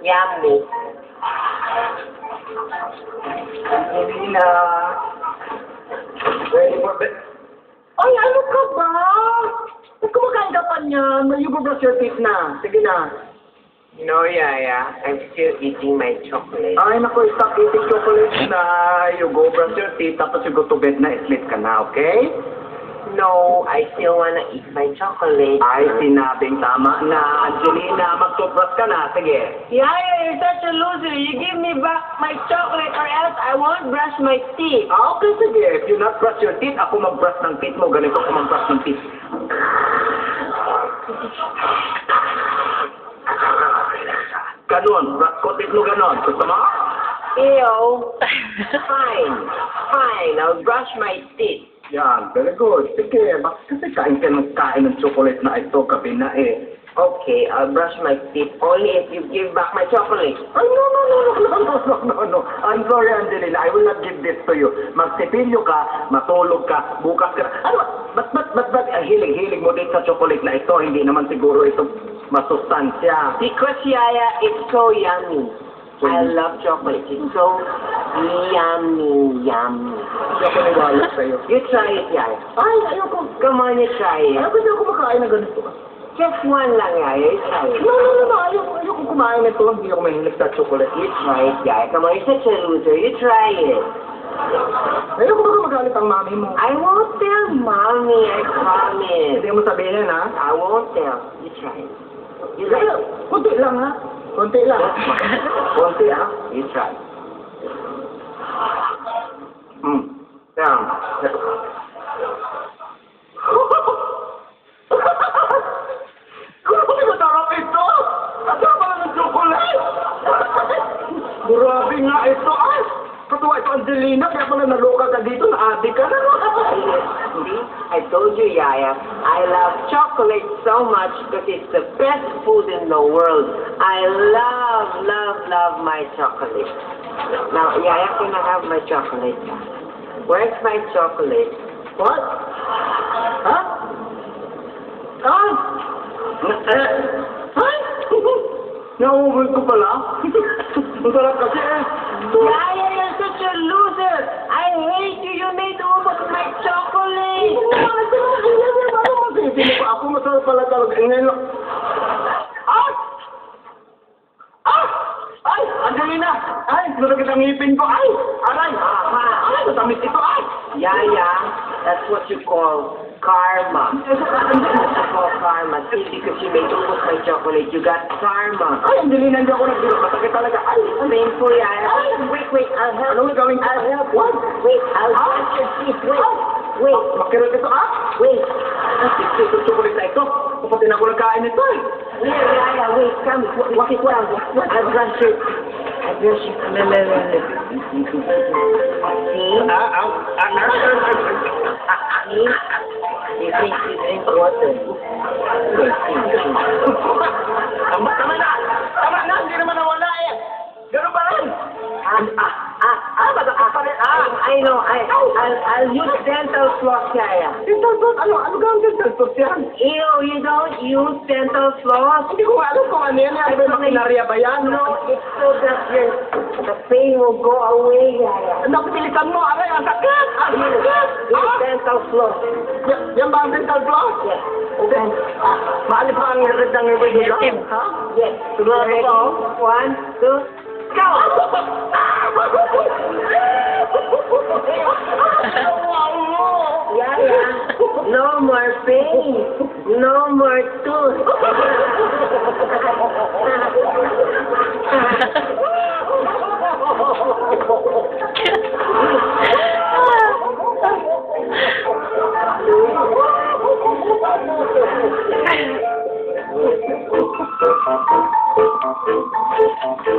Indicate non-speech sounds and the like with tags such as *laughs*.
Yummy. Angelina. Ready for bed? Ay, ano ka ba? Ba't kumakain ka pa niyan? Brush your teeth na. Sige na. No, Yaya. I'm still eating my chocolate. Ay, naku, stop eating chocolate na. You go brush your teeth, tapos you go to bed na, sleep ka na, okay? No, I still wanna eat my chocolate. Ay, sinabing tama na. Angelina, mag-toothbrush ka na. Sige. Yaya, you're such a loser. You give me back my chocolate or else I won't brush my teeth. Ah, okay, sige. If you not brush your teeth, ako mag-brush ng teeth mo. Ganito ako mag-brush ng teeth. Ganon. Brush ko teeth mo ganon. Gusto mo? Ew. Fine. Fine. I'll brush my teeth. Yan, very good. Sige, bakit kasi kain ka ng kain ng chocolate na ito gabi na eh? Okay, I'll brush my teeth only if you give back my chocolate. Ay, no, no, no, no, no, no, no, no, no. I'm sorry, Angelina. I will not give this to you. Magsipilyo ka, matulog ka, bukas ka. Ano, ba't, ba't, ba't, ba't, ah, hilig-hilig mo din sa chocolate na ito? Hindi naman siguro ito masustansya. Because, Yaya, it's so yummy. I love chocolate. It's so yummy, yummy. Hindi ako niwala sa'yo. You try it, Yaya. Ay, ayoko. Come on, you try it. Ayoko ako kumakain ng ganito. Just one lang, Yaya. You try it. No, no, no, no. Ayoko, ayoko kumain nito. Hindi ako mahilig sa chocolate. You try it, Yaya. Come on, you're such a loser. You try it. Ayoko baka magalit ang mami mo. I won't tell mommy, I promise. Hindi mo sabihin, ha? I won't tell. You try it. You like it. Kunti lang, ha? Kunti lang. *laughs* Kunti, ha? You try. Hmm. Yan. Grabe nga ito! Ay! Katuwa ito, Angelina. Kaya pala ka dito. Ka na. See, I told you, Yaya, I love chocolate so much because it's the best food in the world. I love, love, love my chocolate. Now, Yaya, can I have my chocolate? Where's my chocolate? What? Ha? Ah! Ay! Nauubol ko pala. *laughs* Ang sarap kasi eh. Yaya, you're such a loser! I hate you! You made almost my chocolate! Sino pa ako masarap pala talaga. Ngayon lang. Ay! Angelina! Ay! Nasakit ang ngipin ko. Ay! Aray! Ay! Ito. Ay! Yaya, that's what you call karma. *laughs* That's what you call karma. See, because you made almost my chocolate, you got karma. Ay! Angelina, hindi ako nagbiro. Masakit talaga. Ay! Painful, Yaya. Wait, wait, I'll help Anong gagawin ko? I'll help What? Wait, I'll brush your teeth. Wait, wait, Makirot ito. Ah! wait. Ito itong chocolate tos popote nakuweka imetoi wakikuwa advantage Thank you. I know, I, I'll, I'll use dental floss, Yaya. Dental floss? Ano? Ano gawin dental floss yan? Ew, you don't use dental floss? Hindi ko alam kung ano yan. Ano ba yung makinarya ba yan? No, it's so that your, the pain will go away, Yaya. Napilitan mo! Aray! Ang sakit! Ang sakit! use Ah! dental floss. Yan- Yan ba ang dental floss? Yes. Okay. Ah, Maali pa ang red ng red nila? Ha? Yes. Sigurado Ready? oh? One, two, go! *laughs* Yaya, *laughs* no more pain. No more tooth. *laughs*